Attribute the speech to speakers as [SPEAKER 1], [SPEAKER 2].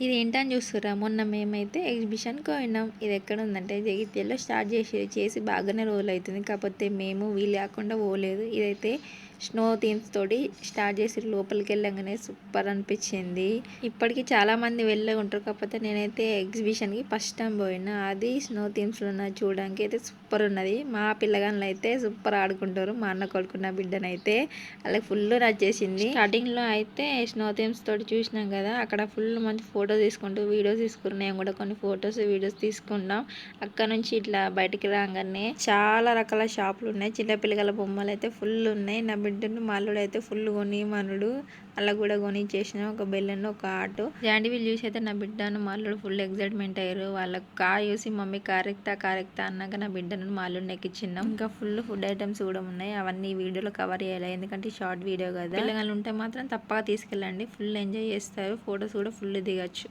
[SPEAKER 1] ఇది ఏంటని చూస్తురా మొన్న మేమైతే ఎగ్జిబిషన్కి పోయినాం. ఇది ఎక్కడ ఉందంటే జగిత్యాల్లో స్టార్ట్ చేసి చేసి బాగానే రోజులు అవుతుంది కాకపోతే మేము వీలు లేకుండా పోలేదు. ఇదైతే స్నో థీమ్స్ తోటి స్టార్ట్ చేసి లోపలికి వెళ్ళంగానే సూపర్ అనిపించింది. ఇప్పటికి చాలామంది వెళ్ళి వెళ్ళే ఉంటారు. కాకపోతే నేనైతే ఎగ్జిబిషన్కి ఫస్ట్ టైం పోయినా. అది స్నో థీమ్స్లో ఉన్నది చూడడానికి అయితే సూపర్ ఉన్నది. మా పిల్లగాళ్ళు అయితే సూపర్ ఆడుకుంటారు. మా అన్న కొడుకున్న బిడ్డనైతే అలాగే ఫుల్ నచ్చేసింది. స్టార్టింగ్లో అయితే స్నో థీమ్స్ తోటి చూసినాం కదా. అక్కడ ఫుల్ మంచి ఫోటో తీసుకుంటూ వీడియోస్ తీసుకున్నాం మేము కూడా కొన్ని ఫొటోస్ వీడియోస్ తీసుకున్నాం. అక్కడ నుంచి ఇట్లా బయటికి రాగానే చాలా రకాల షాపులు ఉన్నాయి. చిన్నపిల్లగల బొమ్మలు అయితే ఫుల్ ఉన్నాయి. నా బిడ్డను మాలుడు అయితే ఫుల్ కొని మనుడు అలా కూడా కొని చేసిన ఒక బెల్లన్ ఒక ఆటో. జాండి వీళ్ళు చూసి అయితే నా బిడ్డను మాలుడు ఫుల్ ఎగ్జైట్మెంట్ అయ్యారు. వాళ్ళ కా చూసి మమ్మీ కారెక్తా కారెక్తా అన్నాక నా బిడ్డను మాలుడిని ఎక్కించినాం ఇంకా ఫుల్ ఫుడ్ ఐటమ్స్ కూడా ఉన్నాయి. అవన్నీ వీడియోలో కవర్ చేయాలి. ఎందుకంటే షార్ట్ వీడియో కదా. పిల్లగాళ్ళు ఉంటే మాత్రం తప్పగా తీసుకెళ్ళండి. ఫుల్ ఎంజాయ్ చేస్తారు. ఫొటోస్ కూడా ఫుల్ దిగచ్చు.